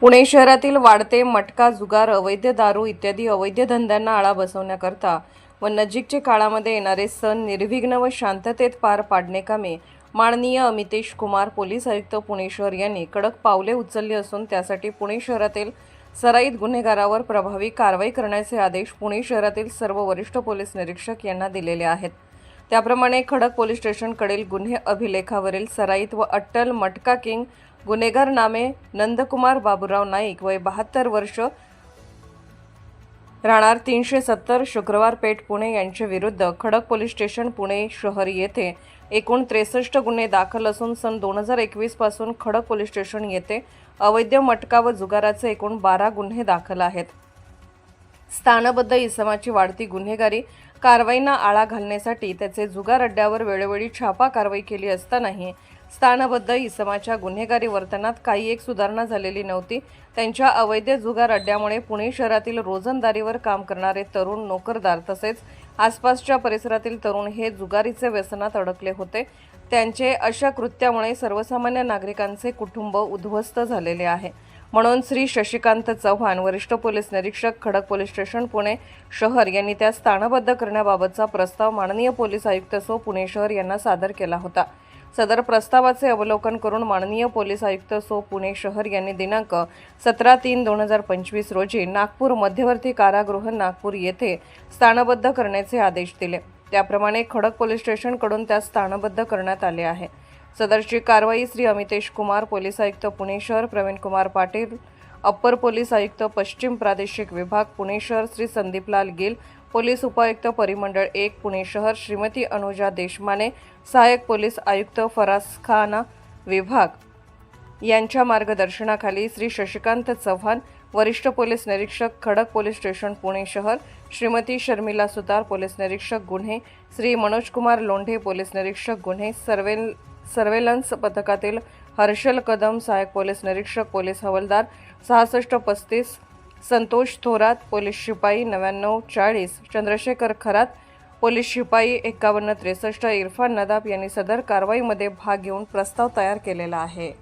पुणे शहरातील वाढते मटका जुगार अवैध दारू इत्यादी अवैध धंद्यांना आळा बसवण्याकरता व नजीकच्या काळामध्ये येणारे सण निर्विघ्न व शांततेत पार पाडणे कामे माननीय अमितेश कुमार पोलीस आयुक्त पुणे शहर यांनी कडक पावले उचलली असून त्यासाठी पुणे शहरातील सराईत गुन्हेगारावर प्रभावी कारवाई करण्याचे आदेश पुणे शहरातील सर्व वरिष्ठ पोलीस निरीक्षक यांना दिलेले आहेत. त्याप्रमाणे खडक पोलीस स्टेशनकडील गुन्हे अभिलेखावरील सराईत व अट्टल मटका किंग गुन्हेगार नामे नंदकुमार बाबूराव नाईक वय बहात्तर वर्ष. राहणार तीनशे सत्तर शुक्रवार पेठ पुणे यांच्या विरुद्ध खडक पोलीस स्टेशन पुणे शहर येथे एकूण त्रेसष्ट गुन्हे दाखल असून सन दोन हजार एकवीसपासून खडक पोलीस स्टेशन येथे अवैध मटका व जुगाराचे एकूण बारा गुन्हे दाखल आहेत. स्थानबद्ध इसमाची वाढती गुन्हेगारी कारवाईंना आळा घालण्यासाठी त्याचे जुगार अड्ड्यावर वेळोवेळी छापा कारवाई केली असतानाही स्थानबद्ध इसमाच्या गुन्हेगारी वर्तनात काही एक सुधारणा झालेली नव्हती. त्यांच्या अवैध जुगार अड्ड्यामुळे पुणे शहरातील रोजंदारीवर काम करणारे तरुण नोकरदार तसेच आसपासच्या परिसरातील तरुण हे जुगारीचे व्यसनात अडकले होते. त्यांचे अशा कृत्यामुळे सर्वसामान्य नागरिकांचे कुटुंब उद्ध्वस्त झालेले आहे. म्हणून श्री शशिकांत चव्हाण वरिष्ठ पोलीस निरीक्षक खडक पोलीस स्टेशन पुणे शहर यांनी त्या स्थानबद्ध करण्याबाबतचा प्रस्ताव माननीय पोलीस आयुक्त सो पुणे शहर यांना सादर केला होता. सदर प्रस्तावाचे अवलोकन करून माननीय पोलीस आयुक्त सो पुणे शहर यांनी दिनांक सतरा तीन दोन हजार पंचवीस रोजी नागपूर मध्यवर्ती कारागृह नागपूर येथे स्थानबद्ध करण्याचे आदेश दिले. त्याप्रमाणे खडक पोलीस स्टेशनकडून त्या स्थानबद्ध करण्यात आले आहे. सदरची कारवाई श्री अमितेश कुमार पोलीस आयुक्त पुणे शहर प्रवीण कुमार पाटील अप्पर पोलीस आयुक्त पश्चिम प्रादेशिक विभाग पुणे शहर श्री संदीपलाल गिल पोलीस उपायुक्त परिमंडळ एक पुणे शहर श्रीमती अनुजा देशमाने सहाय्यक पोलीस आयुक्त फराज खाना विभाग. यांच्या मार्गदर्शनाखाली श्री शशिकांत चव्हाण वरिष्ठ पोलीस निरीक्षक खडक पोलीस स्टेशन पुणे शहर श्रीमती शर्मिला सुतार पोलीस निरीक्षक गुन्हे श्री मनोजकुमार लोंढे पोलीस निरीक्षक गुन्हे सर्वेल सर्वेलन्स पथकातील हर्षल कदम सहाय्यक पोलीस निरीक्षक पोलीस हवालदार सहासष्ट पस्तीस संतोष थोरात पोलीस शिपाई नव्याण्णव चाळीस चंद्रशेखर खरात पोलीस शिपाई एकावन्न त्रेसष्ट इरफान नदाब यांनी सदर कारवाईमध्ये भाग घेऊन प्रस्ताव तयार केलेला आहे.